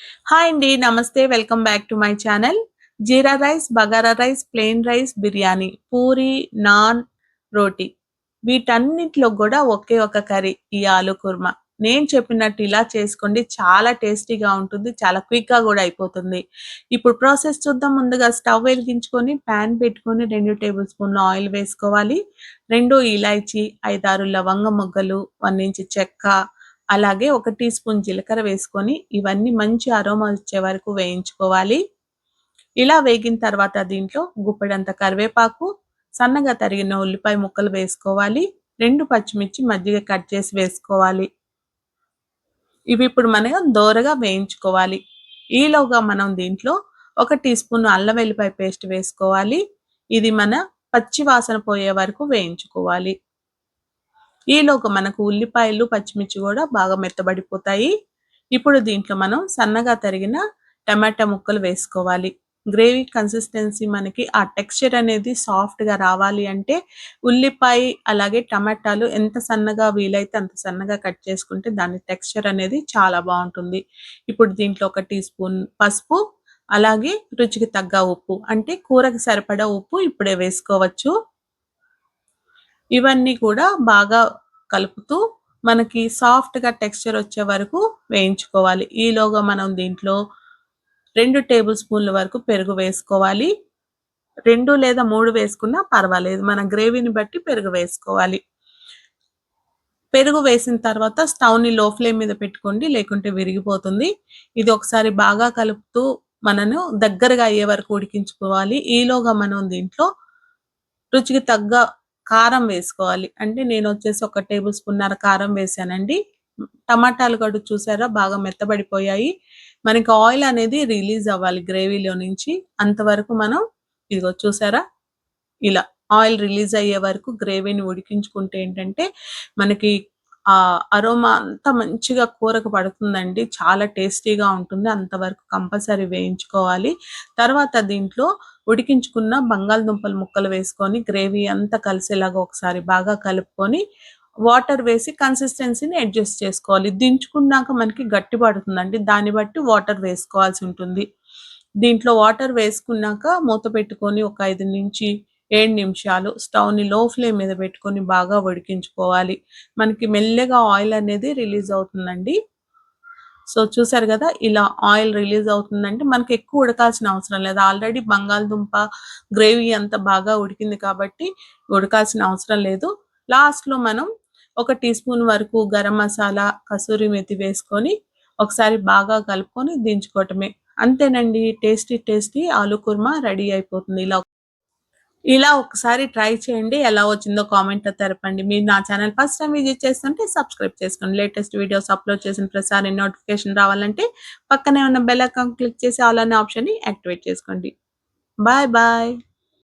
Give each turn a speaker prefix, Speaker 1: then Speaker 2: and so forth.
Speaker 1: Hi అండి నమస్తే welcome back to my channel jeera rice bagara rice plain rice biryani puri naan roti వీటన్నిటిలో కూడా ఒకే ఒక curry ఈ ఆలు కుర్మా. నేను చెప్పినట్టు ఇలా చేసుకోండి. చాలా టేస్టీగా ఉంటుంది. చాలా క్విక్గా కూడా అయిపోతుంది. ఇప్పుడు ప్రాసెస్ చూద్దాం. ముందుగా స్టవ్ వెలిగించుకొని ప్యాన్ పెట్టుకొని రెండు టేబుల్ స్పూన్లు ఆయిల్ వేసుకోవాలి. రెండు ఇలాచి ఐదారు లవంగ మొగ్గలు వన్ ఇంచ్ చెక్క అలాగే ఒక టీ స్పూన్ జీలకర్ర వేసుకొని ఇవన్నీ మంచి అరోమా వచ్చే వరకు వేయించుకోవాలి. ఇలా వేగిన తర్వాత దీంట్లో గుప్పెడంత కరివేపాకు సన్నగా తరిగిన ఉల్లిపాయ ముక్కలు వేసుకోవాలి. రెండు పచ్చిమిర్చి మజ్జిగ కట్ చేసి వేసుకోవాలి. ఇవి ఇప్పుడు మనం దోరగా వేయించుకోవాలి. ఈలోగా మనం దీంట్లో ఒక టీ స్పూన్ అల్లం వెల్లిపాయ పేస్ట్ వేసుకోవాలి. ఇది మన పచ్చి వాసన పోయే వరకు వేయించుకోవాలి. ఈలోగా మనకు ఉల్లిపాయలు పచ్చిమిర్చి కూడా బాగా మెత్తబడిపోతాయి. ఇప్పుడు దీంట్లో మనం సన్నగా తరిగిన టమాటా ముక్కలు వేసుకోవాలి. గ్రేవీ కన్సిస్టెన్సీ మనకి ఆ టెక్స్చర్ అనేది సాఫ్ట్గా రావాలి అంటే ఉల్లిపాయ అలాగే టమాటాలు ఎంత సన్నగా వీలైతే అంత సన్నగా కట్ చేసుకుంటే దాని టెక్స్చర్ అనేది చాలా బాగుంటుంది. ఇప్పుడు దీంట్లో ఒక టీ స్పూన్ పసుపు అలాగే రుచికి తగ్గ ఉప్పు అంటే కూరకి సరిపడా ఉప్పు ఇప్పుడే వేసుకోవచ్చు. ఇవన్నీ కూడా బాగా కలుపుతూ మనకి సాఫ్ట్గా టెక్స్చర్ వచ్చే వరకు వేయించుకోవాలి. ఈలోగా మనం దీంట్లో రెండు టేబుల్ స్పూన్ల వరకు పెరుగు వేసుకోవాలి. రెండు లేదా మూడు వేసుకున్నా పర్వాలేదు. మన గ్రేవీని బట్టి పెరుగు వేసుకోవాలి. పెరుగు వేసిన తర్వాత స్టవ్ని లో ఫ్లేమ్ మీద పెట్టుకోండి లేకుంటే విరిగిపోతుంది. ఇది ఒకసారి బాగా కలుపుతూ మనను దగ్గరగా అయ్యే వరకు ఉడికించుకోవాలి. ఈలోగా మనం దీంట్లో రుచికి తగ్గ కారం వేసుకోవాలి. అంటే నేను వచ్చేసి ఒక టేబుల్ స్పూన్నర కారం వేసానండి. టమాటాలు కూడా చూసారా? బాగా మెత్తబడిపోయాయి. మనకి ఆయిల్ అనేది రిలీజ్ అవ్వాలి గ్రేవీలో నుంచి. అంతవరకు మనం ఇదిగో చూసారా? ఇలా ఆయిల్ రిలీజ్ అయ్యే వరకు గ్రేవీని ఉడికించుకుంటే ఏంటంటే మనకి ఆ అరోమా అంతా మంచిగా కూరకు పడుతుందండి. చాలా టేస్టీగా ఉంటుంది. అంతవరకు కంపల్సరీ వేయించుకోవాలి. తర్వాత దీంట్లో ఉడికించుకున్న బంగాళదుంపల ముక్కలు వేసుకొని గ్రేవీ అంతా కలిసేలాగా ఒకసారి బాగా కలుపుకొని వాటర్ వేసి కన్సిస్టెన్సీని అడ్జస్ట్ చేసుకోవాలి. దించుకున్నాక మనకి గట్టి పడుతుందండి. దాన్ని బట్టి వాటర్ వేసుకోవాల్సి ఉంటుంది. దీంట్లో వాటర్ వేసుకున్నాక మూత పెట్టుకొని ఒక ఐదు నుంచి ఏడు నిమిషాలు స్టవ్ని లో ఫ్లేమ్ మీద పెట్టుకొని బాగా ఉడికించుకోవాలి. మనకి మెల్లగా ఆయిల్ అనేది రిలీజ్ అవుతుందండి. సో చూసారు కదా ఇలా ఆయిల్ రిలీజ్ అవుతుందంటే మనకి ఎక్కువ ఉడకాల్సిన అవసరం లేదు. ఆల్రెడీ బంగాళదుంప గ్రేవీ అంత బాగా ఉడికింది కాబట్టి ఉడకాల్సిన అవసరం లేదు. లాస్ట్లో మనం ఒక టీ స్పూన్ వరకు గరం మసాలా కసూరి మెతి వేసుకొని ఒకసారి బాగా కలుపుకొని దించుకోవటమే. అంతేనండి టేస్టీ టేస్టీ ఆలు కుర్మా రెడీ అయిపోతుంది. ఇలా ఇలా ఒకసారి ట్రై చేయండి. ఎలా వచ్చిందో కామెంట్ తెరపండి. మీరు నా ఛానల్ ఫస్ట్ టైం విజిట్ చేస్తుంటే సబ్స్క్రైబ్ చేసుకోండి. లేటెస్ట్ వీడియోస్ అప్లోడ్ చేసిన ప్రతిసారి నోటిఫికేషన్ రావాలంటే పక్కనే ఉన్న బెల్ అకౌంట్ క్లిక్ చేసి ఆల్ అనే ఆప్షన్ని యాక్టివేట్ చేసుకోండి. Bye bye.